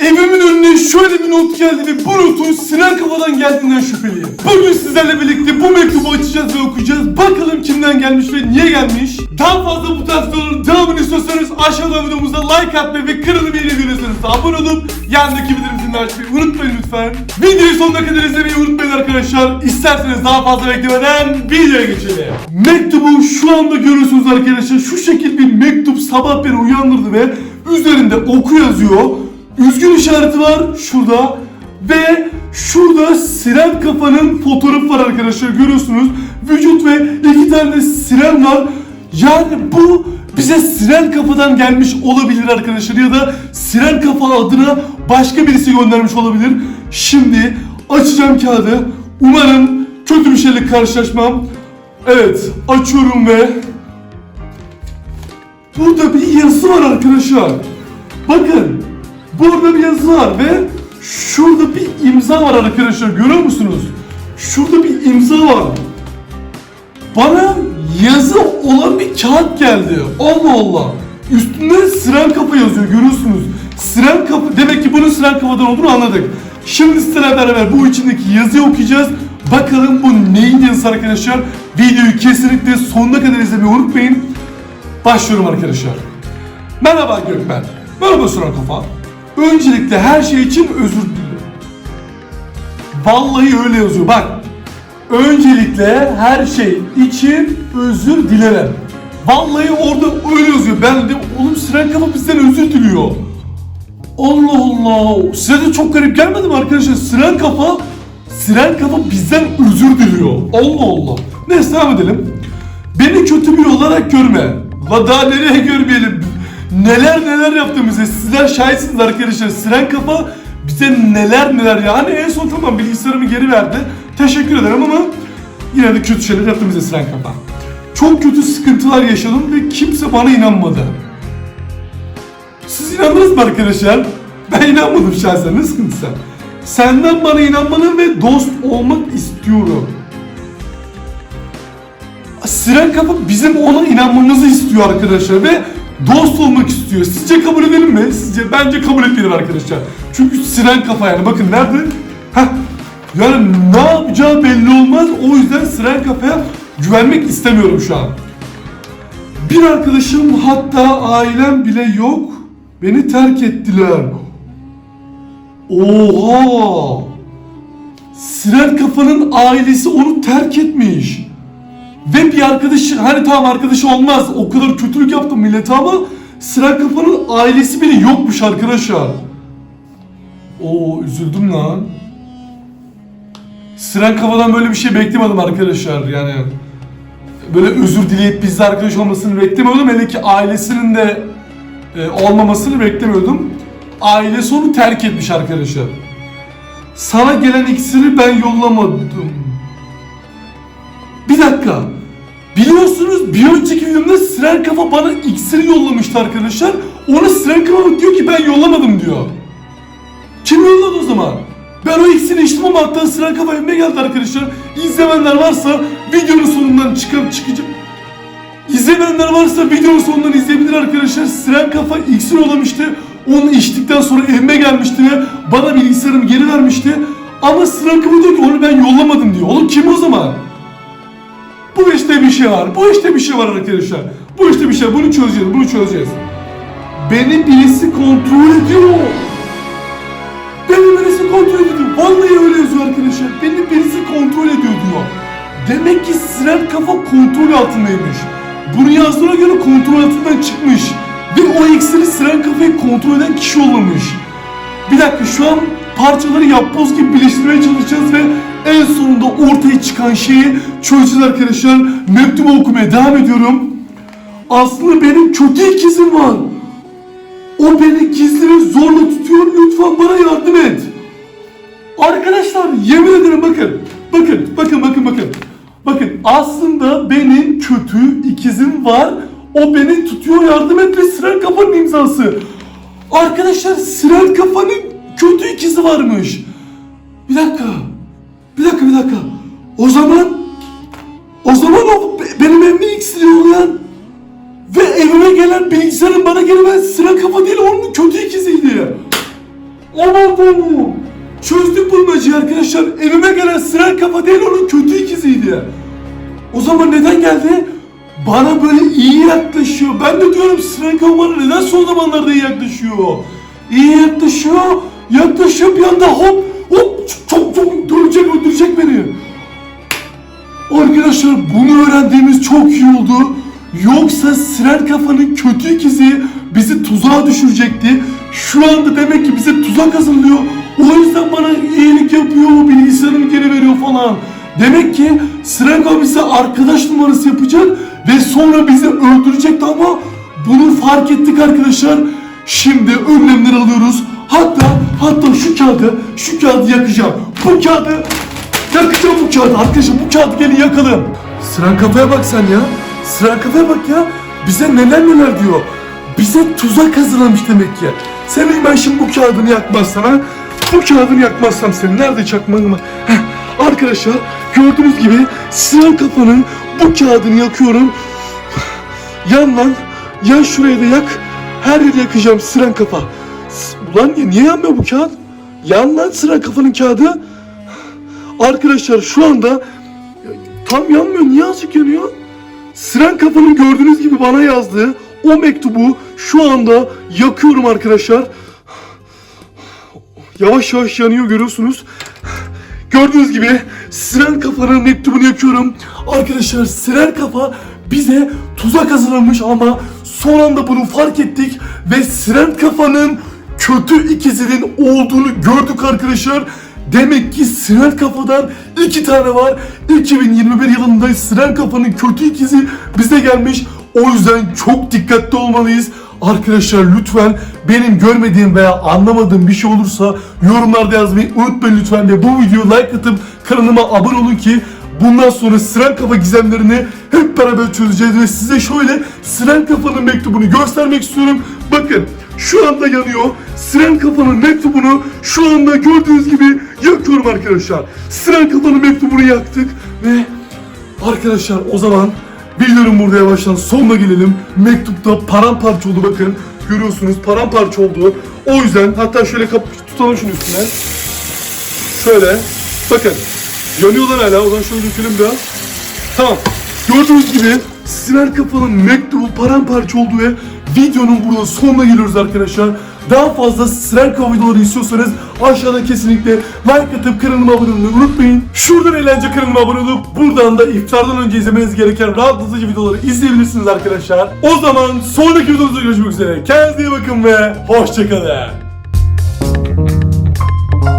Evimin önüne şöyle bir not geldi ve bu notun Sinan Kafa'dan geldiğinden şüpheliyim. Bugün sizlerle birlikte bu mektubu açacağız ve okuyacağız. Bakalım kimden gelmiş ve niye gelmiş? Daha fazla bu tarz videoların devamını istiyorsanız aşağıdan videomuza like atmayı ve kanalıma yeni görüyorsanız abone olup yandaki bildirim açmayı unutmayın lütfen. Videoyu sonuna kadar izlemeyi unutmayın arkadaşlar. İsterseniz daha fazla beklemeden videoya geçelim. Mektubu şu anda görüyorsunuz arkadaşlar. Şu şekil bir mektup sabah beni uyandırdı ve üzerinde oku yazıyor. Üzgün işareti var şurada ve şurada siren kafanın fotoğrafı var arkadaşlar görüyorsunuz. Vücut ve iki tane de siren var. Yani bu bize siren kafadan gelmiş olabilir arkadaşlar ya da siren kafa adına başka birisi göndermiş olabilir. Şimdi açacağım kağıdı. Umarım kötü bir şeyle karşılaşmam. Evet açıyorum ve Burada bir yazı var arkadaşlar. Bakın. Burada bir yazı var ve şurada bir imza var arkadaşlar. Görüyor musunuz? Şurada bir imza var. Bana yazı olan bir kağıt geldi. Allah Allah. Üstünde siren kapı yazıyor görüyorsunuz. Siren kapı demek ki bunun siren kapıdan olduğunu anladık. Şimdi sizlerle beraber bu içindeki yazıyı okuyacağız. Bakalım bu neyin yazısı arkadaşlar. Videoyu kesinlikle sonuna kadar izlemeyi unutmayın. Başlıyorum arkadaşlar. Merhaba Gökmen. Merhaba Suran Kafa. Öncelikle her şey için özür dilerim. Vallahi öyle yazıyor bak. Öncelikle her şey için özür dilerim. Vallahi orada öyle yazıyor. Ben de oğlum Siren Kafa bizden özür diliyor. Allah Allah. Size de çok garip gelmedi mi arkadaşlar? Siren Kafa Siren Kafa bizden özür diliyor. Allah Allah. Neyse devam edelim. Beni kötü biri olarak görme. La daha nereye görmeyelim? Neler neler yaptı. Sizler şahitsiniz arkadaşlar. Siren Kafa bize neler neler ya. Hani en son tamam bilgisayarımı geri verdi. Teşekkür ederim ama yine de kötü şeyler yaptı bize Siren Kafa. Çok kötü sıkıntılar yaşadım ve kimse bana inanmadı. Siz inandınız mı arkadaşlar? Ben inanmadım şahsen. Ne sıkıntısı? Senden bana inanmanı ve dost olmak istiyorum. Siren Kafa bizim ona inanmamızı istiyor arkadaşlar ve dost olmak istiyor. Sizce kabul edelim mi? Sizce bence kabul etmeyelim arkadaşlar. Çünkü Siren Kafa yani bakın nerede? Heh. Yani ne yapacağı belli olmaz. O yüzden Siren Kafa'ya güvenmek istemiyorum şu an. Bir arkadaşım hatta ailem bile yok. Beni terk ettiler. Oha! Siren Kafa'nın ailesi onu terk etmiş. Ve bir arkadaşı hani tamam arkadaşı olmaz o kadar kötülük yaptım millete ama Siren Kafa'nın ailesi bile yokmuş arkadaşlar. Oo üzüldüm lan. Siren Kafa'dan böyle bir şey beklemedim arkadaşlar yani. Böyle özür dileyip bizle arkadaş olmasını beklemiyordum. Hele ki ailesinin de e, olmamasını beklemiyordum. Ailesi onu terk etmiş arkadaşlar. Sana gelen iksiri ben yollamadım. Bir dakika. Biliyorsunuz bir önceki videomda Siren Kafa bana iksiri yollamıştı arkadaşlar. Ona Siren Kafa diyor ki ben yollamadım diyor. Kim yolladı o zaman? Ben o iksiri içtim ama hatta Siren Kafa evime geldi arkadaşlar. İzlemenler varsa videonun sonundan çıkıp çıkacağım. İzlemeyenler varsa videonun sonundan izleyebilir arkadaşlar. Siren Kafa iksir yollamıştı. Onu içtikten sonra evime gelmişti ve bana bilgisayarımı geri vermişti. Ama Siren Kafa diyor ki onu ben yollamadım diyor. Oğlum kim o zaman? Bu işte bir şey var. Bu işte bir şey var arkadaşlar. Bu işte bir şey. Bunu çözeceğiz. Bunu çözeceğiz. Beni birisi kontrol ediyor. Beni birisi kontrol ediyor. Vallahi öyle yazıyor arkadaşlar. Beni birisi kontrol ediyor diyor. Demek ki Siren kafa kontrol altındaymış. Bunu yazdığına göre kontrol altından çıkmış. Ve o iksiri Siren kafayı kontrol eden kişi olmamış. Bir dakika şu an parçaları yapboz gibi birleştirmeye çalışacağız ve en sonunda ortaya çıkan şeyi çözeceğiz arkadaşlar. Mektubu okumaya devam ediyorum. Aslında benim kötü ikizim var. O beni gizli ve zorla tutuyor. Lütfen bana yardım et. Arkadaşlar yemin ederim bakın. Bakın bakın bakın bakın. Bakın aslında benim kötü ikizim var. O beni tutuyor yardım et ve Siren Kafa'nın imzası. Arkadaşlar Siren Kafa'nın kötü ikizi varmış. Bir dakika. Bir dakika bir dakika. O zaman o zaman o be- benim evime iksiri yollayan ve evime gelen bilgisayarın bana geri ben Siren Kafa değil onun kötü ikiziydi. Aman tanrım. Çözdük bulmacayı arkadaşlar. Evime gelen siren kafa değil onun kötü ikiziydi. O zaman neden geldi? Bana böyle iyi yaklaşıyor. Ben de diyorum siren kafa bana neden son zamanlarda iyi yaklaşıyor? İyi yaklaşıyor. Yaklaşıyor bir anda hop Arkadaşlar bunu öğrendiğimiz çok iyi oldu. Yoksa Siren Kafa'nın kötü ikizi bizi tuzağa düşürecekti. Şu anda demek ki bize tuzak hazırlıyor. O yüzden bana iyilik yapıyor, bilgisayarımı geri veriyor falan. Demek ki Siren Kafa bize arkadaş numarası yapacak ve sonra bizi öldürecekti ama bunu fark ettik arkadaşlar. Şimdi önlemler alıyoruz. Hatta hatta şu kağıdı, şu kağıdı yakacağım. Bu kağıdı Yakacağım bu kağıdı arkadaşım bu kağıdı gelin yakalım. Sıran kafaya bak sen ya. Sıran kafaya bak ya. Bize neler neler diyor. Bize tuzak hazırlamış demek ki. Senin ben şimdi bu kağıdını yakmazsam ha. Bu kağıdını yakmazsam seni nerede çakmağım var? Arkadaşlar gördüğünüz gibi sıran kafanın bu kağıdını yakıyorum. Yan lan. Yan şuraya da yak. Her yeri yakacağım sıran kafa. Ulan niye, yanmıyor bu kağıt? Yan lan sıran kafanın kağıdı. Arkadaşlar şu anda tam yanmıyor. Niye azıcık yanıyor? Siren kafanın gördüğünüz gibi bana yazdığı o mektubu şu anda yakıyorum arkadaşlar. Yavaş yavaş yanıyor görüyorsunuz. Gördüğünüz gibi Siren kafanın mektubunu yakıyorum. Arkadaşlar Siren kafa bize tuzak hazırlamış ama son anda bunu fark ettik ve Siren kafanın kötü ikizinin olduğunu gördük arkadaşlar. Demek ki Siren Kafa'dan iki tane var. 2021 yılında Siren Kafa'nın kötü ikizi bize gelmiş. O yüzden çok dikkatli olmalıyız. Arkadaşlar lütfen benim görmediğim veya anlamadığım bir şey olursa yorumlarda yazmayı unutmayın lütfen ve bu videoyu like atıp kanalıma abone olun ki bundan sonra Siren Kafa gizemlerini hep beraber çözeceğiz ve size şöyle Siren Kafa'nın mektubunu göstermek istiyorum. Bakın şu anda yanıyor. Siren Kafa'nın mektubunu şu anda gördüğünüz gibi yakıyorum arkadaşlar. Siren Kafa'nın mektubunu yaktık ve arkadaşlar o zaman videonun burada yavaştan sonuna gelelim. Mektupta paramparça oldu bakın. Görüyorsunuz paramparça oldu. O yüzden hatta şöyle kap tutalım şunun üstüne. Şöyle bakın yanıyorlar hala o zaman şöyle dökelim biraz. Tamam. Gördüğünüz gibi Siren Kafa'nın mektubu paramparça oldu ve videonun burada sonuna geliyoruz arkadaşlar. Daha fazla Siren Kafa videoları istiyorsanız aşağıda kesinlikle like atıp kanalıma abone olmayı unutmayın. Şuradan eğlence kanalıma abone olup buradan da iftardan önce izlemeniz gereken rahatlatıcı videoları izleyebilirsiniz arkadaşlar. O zaman sonraki videomuzda görüşmek üzere. Kendinize iyi bakın ve hoşçakalın.